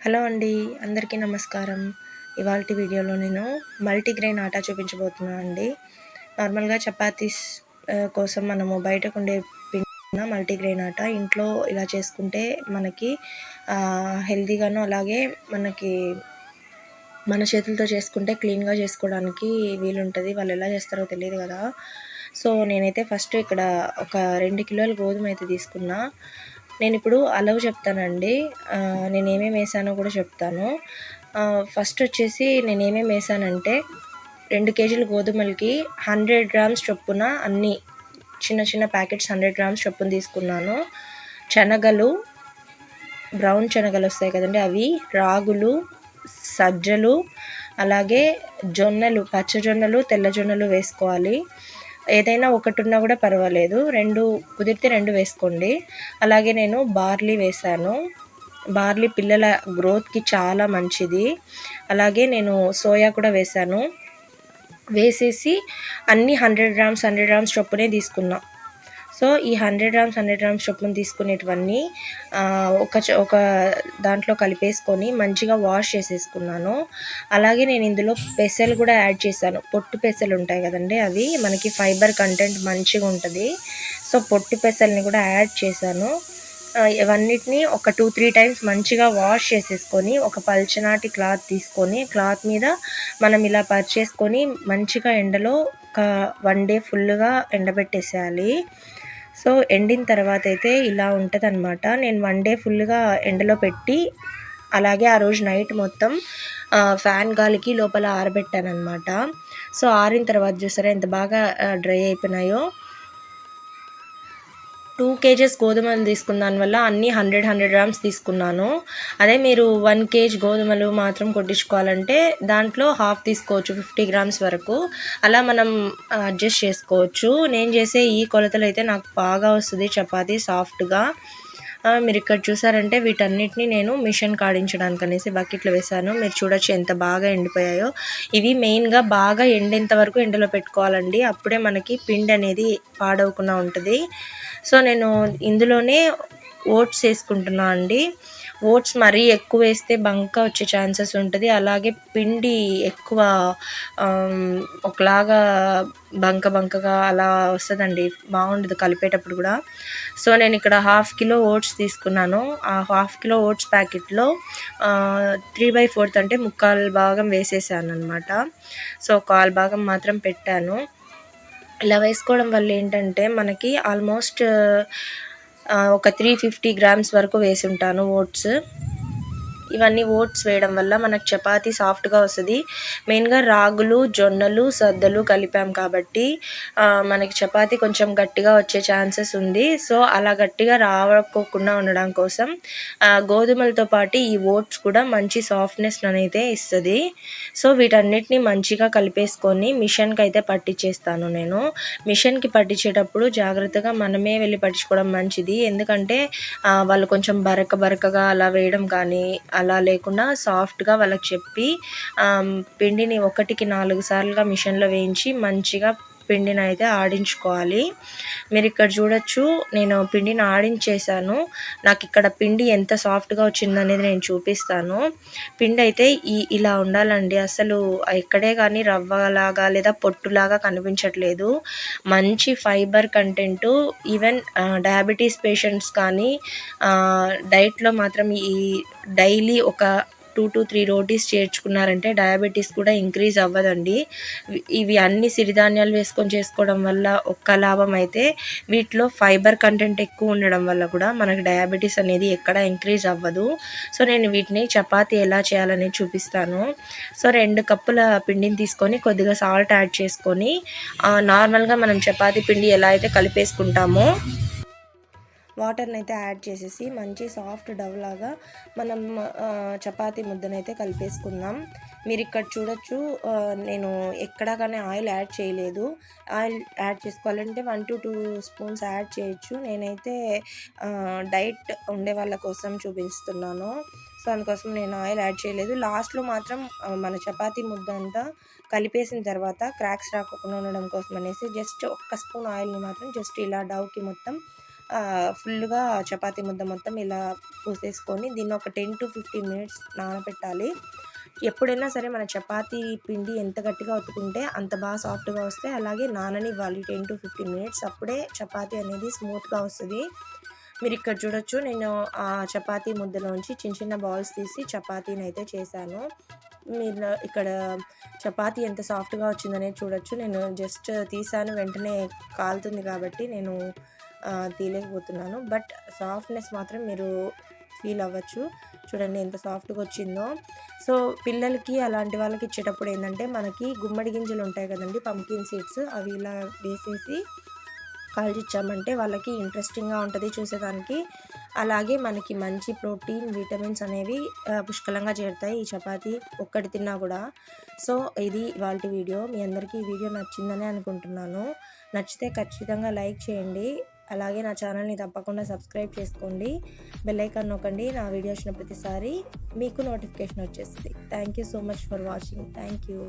Hello అండి అందరికీ నమస్కారం. ఇవాళ వీడియోలో నేను మల్టీగ్రెయిన్ ఆటా చూపించబోతున్నాను అండి. నార్మల్గా చపాతీస్ కోసం మనము బయటకు ఉండే పిండి మల్టీగ్రెయిన్ ఆట. ఇంట్లో ఇలా చేసుకుంటే మనకి హెల్తీగాను అలాగే మనకి మన చేతులతో చేసుకుంటే క్లీన్గా చేసుకోవడానికి వీలుంటుంది. వాళ్ళు ఎలా చేస్తారో తెలియదు కదా. సో నేనైతే ఫస్ట్ ఇక్కడ ఒక రెండు కిలోల గోధుమ అయితే తీసుకున్నా. నేను ఇప్పుడు అలవ్ చెప్తానండి. నేను ఏమేమి వేసానో కూడా చెప్తాను. ఫస్ట్ వచ్చేసి నేను ఏమేమి వేసానంటే రెండు కేజీల గోధుమలకి హండ్రెడ్ గ్రామ్స్ చొప్పున అన్నీ చిన్న చిన్న ప్యాకెట్స్ హండ్రెడ్ గ్రామ్స్ చొప్పున తీసుకున్నాను. శనగలు బ్రౌన్ శనగలు వస్తాయి కదండి అవి రాగులు సజ్జలు అలాగే జొన్నలు పచ్చ జొన్నలు తెల్ల జొన్నలు వేసుకోవాలి. ఏదైనా ఒకటి ఉన్నా కూడా పర్వాలేదు. రెండు కుదిరితే రెండు వేసుకోండి. అలాగే నేను బార్లీ వేసాను బార్లీ పిల్లల గ్రోత్కి చాలా మంచిది. అలాగే నేను సోయా కూడా వేసాను వేసేసి అన్నీ హండ్రెడ్ గ్రామ్స్ హండ్రెడ్ గ్రామ్స్ చొప్పునే తీసుకున్నా. సో ఈ హండ్రెడ్ గ్రామ్స్ హండ్రెడ్ గ్రామ్స్ చొప్పున తీసుకునేటివన్నీ ఒక ఒక దాంట్లో కలిపేసుకొని మంచిగా వాష్ చేసేసుకున్నాను. అలాగే నేను ఇందులో పెసలు కూడా యాడ్ చేశాను. పొట్టు పెసలు ఉంటాయి కదండి అవి. మనకి ఫైబర్ కంటెంట్ మంచిగా ఉంటుంది. సో పొట్టు పెసల్ని కూడా యాడ్ చేశాను. ఇవన్నిటిని ఒక టూ త్రీ టైమ్స్ మంచిగా వాష్ చేసేసుకొని ఒక పల్చనాటి క్లాత్ తీసుకొని క్లాత్ మీద మనం ఇలా పరిచేసుకొని మంచిగా ఎండలో ఒక వన్ డే ఫుల్గా ఎండబెట్టేసేయాలి. సో ఎండిన తర్వాత అయితే ఇలా ఉంటుంది అనమాట నేను వన్ డే ఫుల్గా ఎండలో పెట్టి అలాగే ఆ రోజు నైట్ మొత్తం ఫ్యాన్ గాలికి లోపల ఆరబెట్టాను అనమాట సో ఆరిన తర్వాత చూసారా ఎంత బాగా డ్రై అయిపోయినాయో. టూ కేజెస్ గోధుమలు తీసుకున్న దానివల్ల అన్నీ హండ్రెడ్ హండ్రెడ్ గ్రామ్స్ తీసుకున్నాను. అదే మీరు వన్ కేజీ గోధుమలు మాత్రం కొట్టించుకోవాలంటే దాంట్లో హాఫ్ తీసుకోవచ్చు ఫిఫ్టీ గ్రామ్స్ వరకు. అలా మనం అడ్జస్ట్ చేసుకోవచ్చు. నేను చేసే ఈ కొలతలు అయితే నాకు బాగా వస్తుంది చపాతీ సాఫ్ట్గా. మీరు ఇక్కడ చూసారంటే వీటన్నిటిని నేను మిషన్ కాడించడానికి అనేసి బకెట్లో వేసాను మీరు చూడొచ్చు ఎంత బాగా ఎండిపోయాయో. ఇవి మెయిన్గా బాగా ఎండేంత వరకు ఎండలో పెట్టుకోవాలండి. అప్పుడే మనకి పిండి అనేది పాడవకుండా ఉంటుంది. సో నేను ఇందులోనే ఓట్స్ వేసుకుంటున్నా అండి. ఓట్స్ మరీ ఎక్కువ వేస్తే బంక వచ్చే ఛాన్సెస్ ఉంటుంది. అలాగే పిండి ఎక్కువ ఒకలాగా బంక బంకగా అలా వస్తుందండి. బాగుండదు కలిపేటప్పుడు కూడా. సో నేను ఇక్కడ హాఫ్ కిలో ఓట్స్ తీసుకున్నాను. ఆ హాఫ్ కిలో ఓట్స్ ప్యాకెట్లో త్రీ బై ఫోర్త్ అంటే ముక్కాలు భాగం వేసేసాను అనమాట సో కాల్ భాగం మాత్రం పెట్టాను. ఇలా వేసుకోవడం వల్ల ఏంటంటే మనకి ఆల్మోస్ట్ ఒక త్రీ ఫిఫ్టీ గ్రామ్స్ వరకు వేసి ఉంటాను ఓట్స్. ఇవన్నీ ఓట్స్ వేయడం వల్ల మనకు చపాతి సాఫ్ట్గా వస్తుంది. మెయిన్గా రాగులు జొన్నలు సద్దలు కలిపాం కాబట్టి మనకి చపాతి కొంచెం గట్టిగా వచ్చే ఛాన్సెస్ ఉంది. సో అలా గట్టిగా రావకోకుండా ఉండడం కోసం గోధుమలతో పాటు ఈ ఓట్స్ కూడా మంచి సాఫ్ట్నెస్ అనేది ఇస్తుంది. సో వీటన్నిటిని మంచిగా కలిపేసుకొని మిషన్కి అయితే పట్టించేస్తాను నేను. మిషన్కి పట్టించేటప్పుడు జాగ్రత్తగా మనమే వెళ్ళి పట్టించుకోవడం మంచిది. ఎందుకంటే వాళ్ళు కొంచెం బరక బరకగా అలా వేయడం కానీ అలా లేకుండా సాఫ్ట్గా వాళ్ళకి చెప్పి పిండిని ఒకటికి నాలుగు సార్లుగా మిషన్లో వేయించి మంచిగా పిండిని అయితే ఆడించుకోవాలి. మీరు ఇక్కడ చూడొచ్చు నేను పిండిని ఆడించేసాను నాకు ఇక్కడ పిండి ఎంత సాఫ్ట్గా వచ్చిందనేది నేను చూపిస్తాను. పిండి అయితే ఈ ఇలా ఉండాలండి. అసలు ఎక్కడే కానీ రవ్వలాగా లేదా పొట్టులాగా కనిపించట్లేదు. మంచి fibre content. Even diabetes patients కానీ డైట్లో మాత్రం ఈ డైలీ ఒక టూ టు త్రీ రోటీస్ చేర్చుకున్నారంటే డయాబెటీస్ కూడా ఇంక్రీజ్ అవ్వదండి. ఇవి అన్ని సిరిధాన్యాలు వేసుకొని చేసుకోవడం వల్ల ఒక్క లాభం అయితే వీటిలో ఫైబర్ కంటెంట్ ఎక్కువ ఉండడం వల్ల కూడా మనకు డయాబెటీస్ అనేది ఎక్కడ ఇంక్రీజ్ అవ్వదు. సో నేను వీటిని చపాతి ఎలా చేయాలని చూపిస్తాను. సో రెండు కప్పుల పిండిని తీసుకొని కొద్దిగా సాల్ట్ యాడ్ చేసుకొని నార్మల్గా మనం చపాతీ పిండి ఎలా అయితే కలిపేసుకుంటామో వాటర్ని అయితే యాడ్ చేసేసి మంచి సాఫ్ట్ డవ్ లాగా మనం చపాతీ ముద్దనైతే కలిపేసుకుందాం. మీరు ఇక్కడ చూడొచ్చు నేను ఎక్కడా కానీ ఆయిల్ యాడ్ చేయలేదు. ఆయిల్ యాడ్ చేసుకోవాలంటే one to two spoons add చేయొచ్చు. నేనైతే డైట్ ఉండే వాళ్ళ కోసం చూపిస్తున్నాను. సో అందుకోసం నేను ఆయిల్ యాడ్ చేయలేదు. లాస్ట్లో మాత్రం మన చపాతీ ముద్ద అంతా కలిపేసిన తర్వాత క్రాక్స్ రాకుండా ఉండడం కోసం అనేసి జస్ట్ ఒక్క స్పూన్ ఆయిల్ని మాత్రం జస్ట్ ఇలా డవ్కి మొత్తం ఫుల్గా చపాతీ ముద్ద మొత్తం ఇలా పూసేసుకొని దీన్ని ఒక టెన్ టు ఫిఫ్టీన్ మినిట్స్ నానబెట్టాలి ఎప్పుడైనా సరే మన చపాతీ పిండి ఎంత గట్టిగా ఉతుకుంటే అంత బాగా సాఫ్ట్గా వస్తే అలాగే నాననివ్వాలి టెన్ టు ఫిఫ్టీన్ మినిట్స్. అప్పుడే చపాతీ అనేది స్మూత్గా వస్తుంది. మీరు ఇక్కడ చూడొచ్చు నేను ఆ చపాతీ ముద్దలోంచి చిన్న చిన్న బాల్స్ తీసి చపాతీని అయితే చేశాను. మీరు ఇక్కడ చపాతీ ఎంత సాఫ్ట్గా వచ్చిందనేది చూడొచ్చు. నేను జస్ట్ తీసాను వెంటనే కాలుతుంది కాబట్టి నేను తీయలేకపోతున్నాను బట్ సాఫ్ట్నెస్ మాత్రం మీరు ఫీల్ అవ్వచ్చు. చూడండి ఎంత సాఫ్ట్గా వచ్చిందో. సో పిల్లలకి అలాంటి వాళ్ళకి ఇచ్చేటప్పుడు ఏంటంటే మనకి గుమ్మడి గింజలు ఉంటాయి కదండి పంకిన్ సీడ్స్. అవి ఇలా వేసేసి కాల్చిచ్చామంటే వాళ్ళకి ఇంట్రెస్టింగ్గా ఉంటుంది చూసేదానికి. అలాగే మనకి మంచి ప్రోటీన్ విటమిన్స్ అనేవి పుష్కలంగా చేరుతాయి. ఈ చపాతీ ఒక్కటి తిన్నా కూడా. సో ఇది వాళ్ళ వీడియో. మీ అందరికీ ఈ వీడియో నచ్చిందని అనుకుంటున్నాను. నచ్చితే ఖచ్చితంగా లైక్ చేయండి. అలాగే నా ఛానల్ని తప్పకుండా సబ్స్క్రైబ్ చేసుకోండి. బెల్ ఐకాన్ నొక్కండి. నా వీడియో వచ్చిన ప్రతిసారి మీకు నోటిఫికేషన్ వచ్చేస్తుంది. Thank you so much for watching thank you